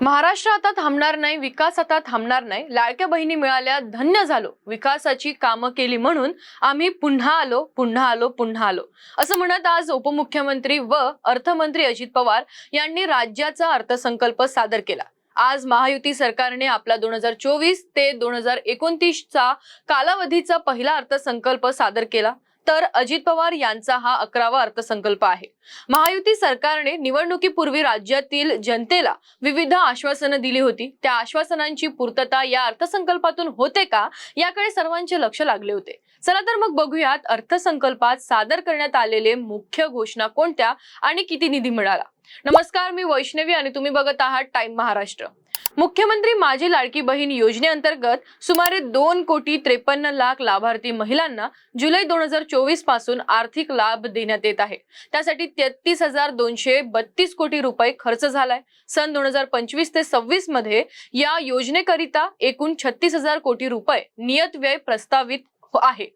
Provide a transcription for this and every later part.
महाराष्ट्र आता थांबणार नाही विकास आता थांबणार नाही. लाडक्या बहिणी मिळाल्या धन्य झालो. विकासाची कामं केली म्हणून आम्ही पुन्हा आलो पुन्हा आलो पुन्हा आलो. असं म्हणत आज उपमुख्यमंत्री व अर्थमंत्री अजित पवार यांनी राज्याचा अर्थसंकल्प सादर केला. आज महायुती सरकारने आपला दोन हजार चोवीस ते दोन हजार एकोणतीसचा कालावधीचा पहिला अर्थसंकल्प सादर केला. तर अजित पवार यांचा हा अकरावा अर्थसंकल्प आहे. महायुती सरकारने निवडणुकीपूर्वी राज्यातील जनतेला विविध आश्वासनं दिली होती. त्या आश्वासनांची पूर्तता या अर्थसंकल्पातून होते का याकडे सर्वांचे लक्ष लागले होते. चला तर मग बघूयात अर्थसंकल्पात सादर करण्यात आलेले मुख्य घोषणा कोणत्या आणि किती निधी मिळाला. नमस्कार मी वैष्णवी आणि तुम्ही बघत आहात टाइम महाराष्ट्र. मुख्यमंत्री माझी लाडकी बहीण योजनेअंतर्गत सुमारे दोन कोटी त्रेपन्न लाख लाभार्थी महिलांना जुलै दोन हजार चोवीसपासून आर्थिक लाभ देण्यात येत आहे. त्यासाठी तेहतीस हजार दोनशे बत्तीस कोटी रुपये खर्च झालाय. सन दोन हजार पंचवीस ते सव्वीसमध्ये या योजनेकरिता एकूण छत्तीस हजार कोटी रुपये नियत व्यय प्रस्तावित आहे.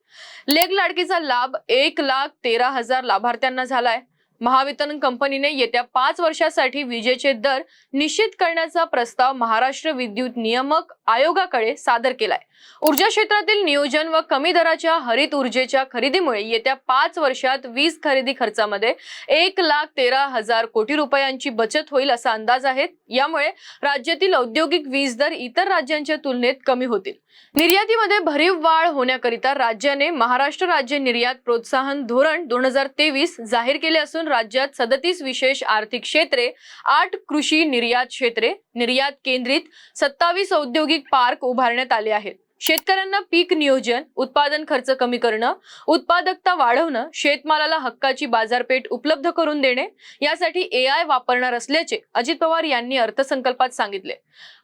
लेख लाडकीचा लाभ एक लाख तेरा हजार लाभार्थ्यांना झालाय. महावितरण कंपनीने येत्या पाच वर्षासाठी विजेचे दर निश्चित करण्याचा प्रस्ताव महाराष्ट्र विद्युत नियामक आयोगाकडे सादर केलाय. ऊर्जा क्षेत्रातील नियोजन व कमी दराच्या हरित ऊर्जेच्या खरेदीमुळे येत्या पाच वर्षात वीज खरेदी खर्चामध्ये एक लाख तेरा हजार कोटी रुपयांची बचत होईल असा अंदाज आहे. यामुळे राज्यातील औद्योगिक वीज दर इतर राज्यांच्या तुलनेत कमी होतील. निर्यातीमध्ये भरीव वाढ होण्याकरिता राज्याने महाराष्ट्र राज्य निर्यात प्रोत्साहन धोरण दोन हजार तेवीस जाहीर केले असून राज्यात सदतीस विशेष आर्थिक क्षेत्रे आठ कृषी निर्यात क्षेत्रे निर्यात केंद्रित सत्तावीस औद्योगिक पार्क उभारण्यात आले आहेत. शेतकऱ्यांना पीक नियोजन उत्पादन खर्च कमी करणं उत्पादकता वाढवणं शेतमालाला हक्काची बाजारपेठ उपलब्ध करून देणे यासाठी ए आय वापरणार असल्याचे अजित पवार यांनी अर्थसंकल्पात सांगितले.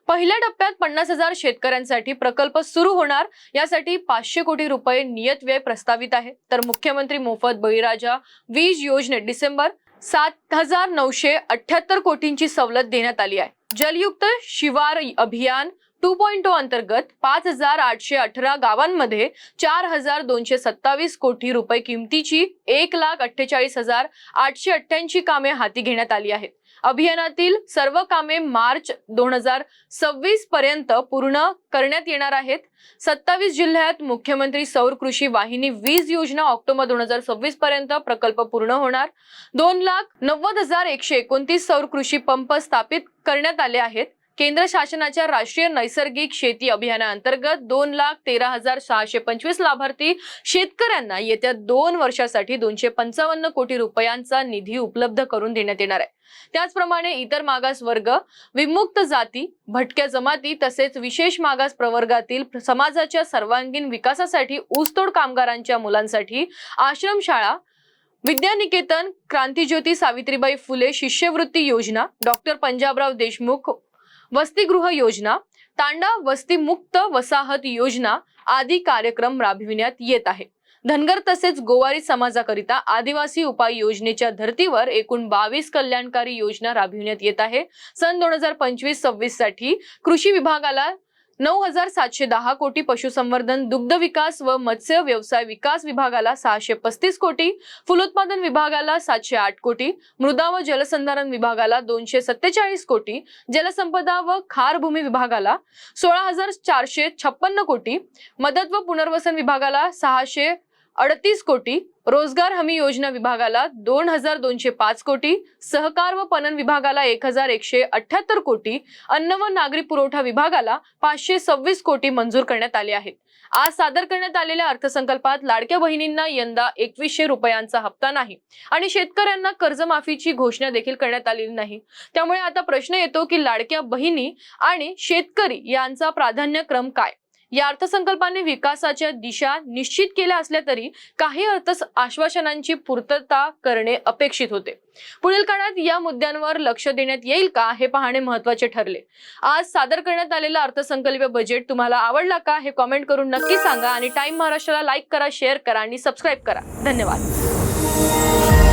पहिल्या टप्प्यात पन्नास हजार शेतकऱ्यांसाठी प्रकल्प सुरू होणार यासाठी पाचशे कोटी रुपये नियत व्यय प्रस्तावित आहे. तर मुख्यमंत्री मोफत बळीराजा वीज योजनेत डिसेंबर सात हजार नऊशे अठ्याहत्तर कोटींची सवलत देण्यात आली आहे. जलयुक्त शिवार अभियान टू पॉईंट अंतर्गत पाच हजार आठशे अठरा गावांमध्ये चार हजार दोनशे सत्तावीस कोटी रुपये किमतीची एक लाख अठ्ठेचाळीस हजार आठशे अठ्ठ्याऐंशी कामे हाती घेण्यात आली आहेत. अभियानातील सर्व कामे मार्च दोन हजार सव्वीस पर्यंत पूर्ण करण्यात येणार आहेत. सत्तावीस जिल्ह्यात मुख्यमंत्री सौर कृषी वाहिनी वीज योजना ऑक्टोबर दोन हजार सव्वीस पर्यंत प्रकल्प पूर्ण होणार. दोन लाख नव्वद हजार एकशे एकोणतीस सौर कृषी पंप स्थापित करण्यात करण्यात आले आहेत. केंद्र शासनाच्या राष्ट्रीय नैसर्गिक शेती अभियानाअंतर्गत दोन लाख तेरा हजार सहाशे पंचवीस लाभार्थी शेतकऱ्यांना येत्या दोन वर्षासाठी दोनशे पंचावन्न कोटी रुपयांचा निधी उपलब्ध करून देण्यात येणार आहे. त्याचप्रमाणे इतर मागास वर्ग विमुक्त जाती भटक्या जमाती तसेच विशेष मागास प्रवर्गातील समाजाच्या सर्वांगीण विकासासाठी ऊसतोड कामगारांच्या मुलांसाठी आश्रमशाळा विद्यानिकेतन क्रांतीज्योती सावित्रीबाई फुले शिष्यवृत्ती योजना डॉक्टर पंजाबराव देशमुख वसतिगृह योजना तांडा वस्तीमुक्त वसाहत योजना आदी कार्यक्रम राबविण्यात येत आहे. धनगर तसेच गोवारी समाजाकरिता आदिवासी उपाय योजनेच्या धर्तीवर एकूण बावीस कल्याणकारी योजना राबविण्यात येत आहे. सन दोन हजार पंचवीस सव्वीससाठी कृषी विभागाला नऊ हजार सातशे दहा कोटी पशुसंवर्धन दुग्ध विकास व मत्स्य व्यवसाय विकास विभागाला सहाशे पस्तीस कोटी फुलोत्पादन विभागाला सातशे आठ कोटी मृदा व जलसंधारण विभागाला दोनशे सत्तेचाळीस कोटी जलसंपदा व खार भूमी विभागाला सोळा हजार चारशे छप्पन्न कोटी मदत व पुनर्वसन विभागाला सहाशे अडतीस कोटी रोजगार हमी योजना विभागाला दोन हजार दोनशे पाच कोटी सहकार व पणन विभागाला एक हजार एकशे अठ्याहत्तर कोटी अन्न व नागरी पुरवठा विभागाला पाचशे सव्वीस कोटी मंजूर करण्यात आले आहेत. आज सादर करण्यात आलेल्या अर्थसंकल्पात लाडक्या बहिणींना यंदा एकवीसशे रुपयांचा हप्ता नाही आणि शेतकऱ्यांना कर्जमाफीची घोषणा देखील करण्यात आलेली नाही. त्यामुळे आता प्रश्न येतो की लाडक्या बहिणी आणि शेतकरी यांचा प्राधान्यक्रम काय? या अर्थसंकल्पाने विकासाच्या दिशा निश्चित केल्या असल्या तरी काही अर्थ आश्वासनांची पूर्तता करणे अपेक्षित होते. पुढील काळात या मुद्द्यांवर लक्ष देण्यात येईल का हे पाहणे महत्त्वाचे ठरले. आज सादर करण्यात आलेला अर्थसंकल्पीय बजेट तुम्हाला आवडला का हे कॉमेंट करून नक्की सांगा आणि टाइम महाराष्ट्राला लाईक करा शेअर करा आणि सबस्क्राईब करा. धन्यवाद.